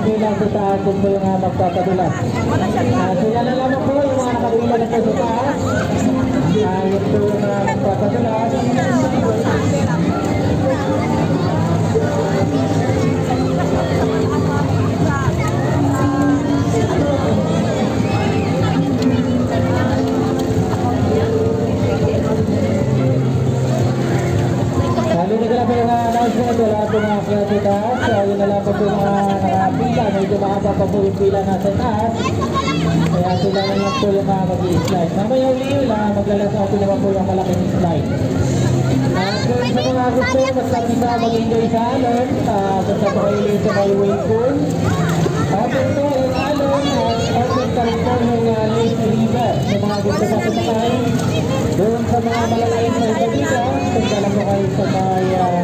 nakapila sa taas, yun po yung uh, magpapadulas. Uh, sila na lamang po yung mga nakapila na po sa taas. Uh, yun po yung uh, magpapadulas. Lalo na lang po yung announcement, wala po mga klase taas. So, yun na lang po po mga. Medyo mahaba pa po yung pila nasa taas. Kaya sila na lang po yung mga mag-i-slide. Mamaya uli yun, ah, maglalasa po naman po yung malaking slide. At kung sa mga gusto, basta bisa mag-enjoy sa alon, uh, basta po kayo ulit sa may wave pool. Open po yung alon at open pa rin po yung uh, Lake River. Sa mga gusto sa kasakay, doon sa mga malalayang sa iba dito, pagdala po kayo sa may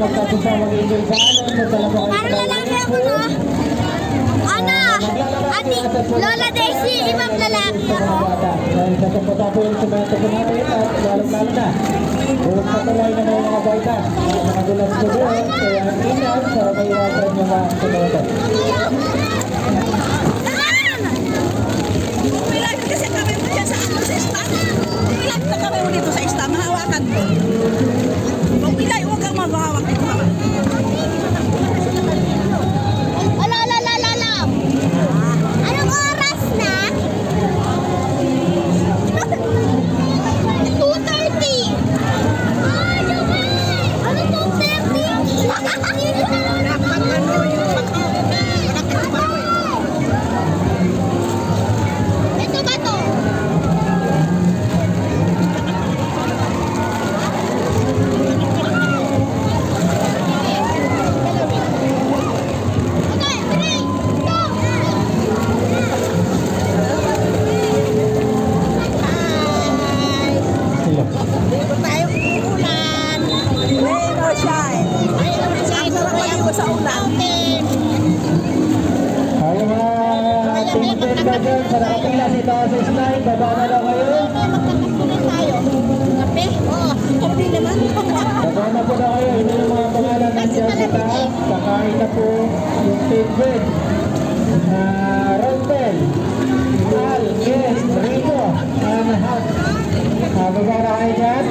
ko magkapisa mag-enjoy sa Parang sa lalaki ako, no? Ano? Ate, Lola Daisy, ibang lalaki ako. Dahil sa kapunta po yung semento po natin at lalong-lalo na. Buong patuloy na may mga baita. Mga dulas po doon, kaya para maiwasan yung mga. Bilangin kasi kami mo dyan sa ano sa stand. girls na girls na nakapila dito sa slide. Baba na daw kayo. Kape? Oo. Kape naman. Baba na po daw kayo. Ito yung mga pangalan ng dyan sa taas. Kakain na po yung favorite na Rotel, Al, Yes, Rico, and Hot. Baba na kayo dyan.